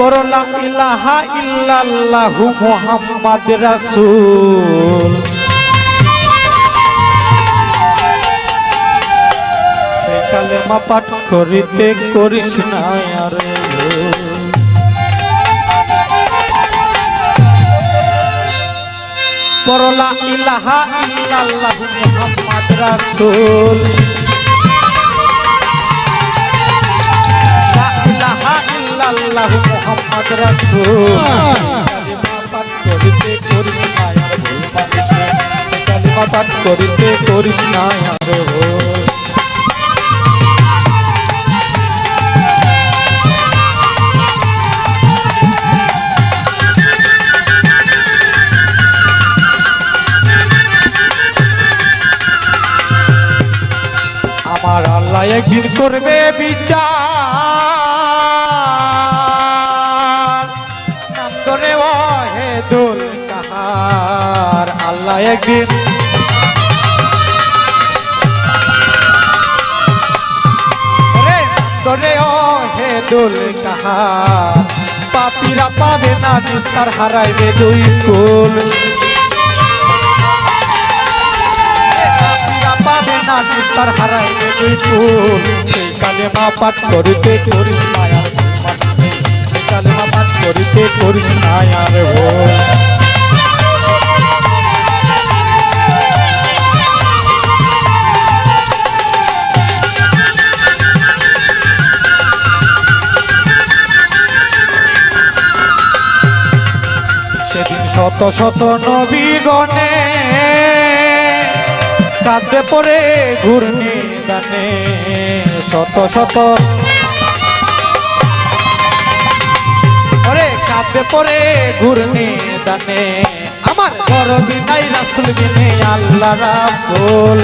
করলা ইলাহা ইল্লাল্লাহু মুহাম্মাদ রাসূল। সে কালেমা পাঠ করিতে করিস না আরে। করলা ইলাহা ইল্লাল্লাহু মুহাম্মাদ রাসূল। লা করিতে করিস না আমার আল্লাহ একদিন করবে বিচার। কাহার আল্লাহ একদিন পাপিরা পাবে না, নিস্তার হারাইবে দুই কুল পাবে না, নিস্তার হারাইবে দুই কুল সেই কালেমা পাঠ করিতে করিস মায়ার সেই কালেমা পাঠ করিতে করিস মায়ার ভোল শত শত নবীগণে কাঁদে পড়ে ঘূর্ণি দানে। শত শত ওরে কাঁদে পড়ে ঘূর্ণি দানে। আমার বড় বিনাই রাসুল বিনে, আল্লাহ রাবুল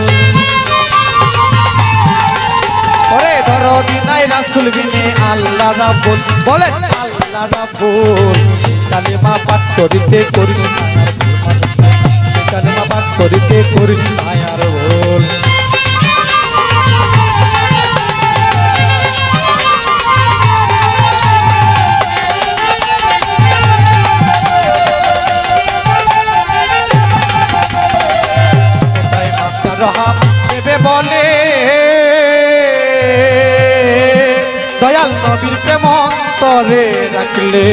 ওরে ধরো দিনাই রাসুল বিনে, আল্লাহ রাবুল বলে আল্লাহ রাবুল কালিমা পাঠ করিতে করিস। কালিমা পাঠ করিতে করিস। আর ভুল বলে? দয়াল নবীর প্রেম অন্তরে রাখলে।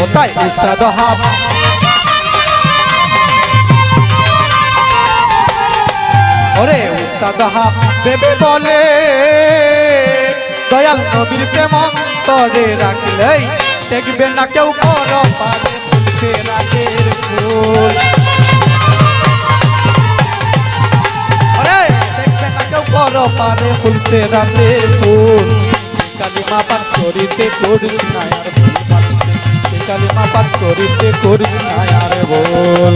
ও তাই উস্তাদ হাব। ওরে উস্তাদ হাব, দেবে বলে, দয়াল নবীর প্রেম অন্তরে রাখলে দেখবে না কেউ পর পারে রাতের ফুল। পারে ফুলছে রাতের ফুল। কালিমা পাঠ করিতে করিস না আর ভুল কালিমা পাঠ করিতে করিস না আর ভুল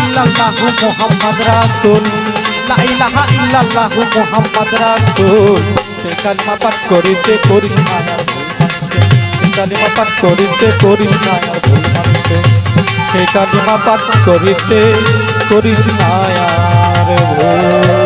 ইল্লাল্লাহু মুহাম্মাদ রাসূল। ইল্লাল্লাহু মুহাম্মাদ রাসূল। কালিমা পাঠ করিতে করিস মায়া কালিমা পাঠ করিতে করিস মায়া ভুল সে কালিমা পাঠ করিতে করিস ভুল।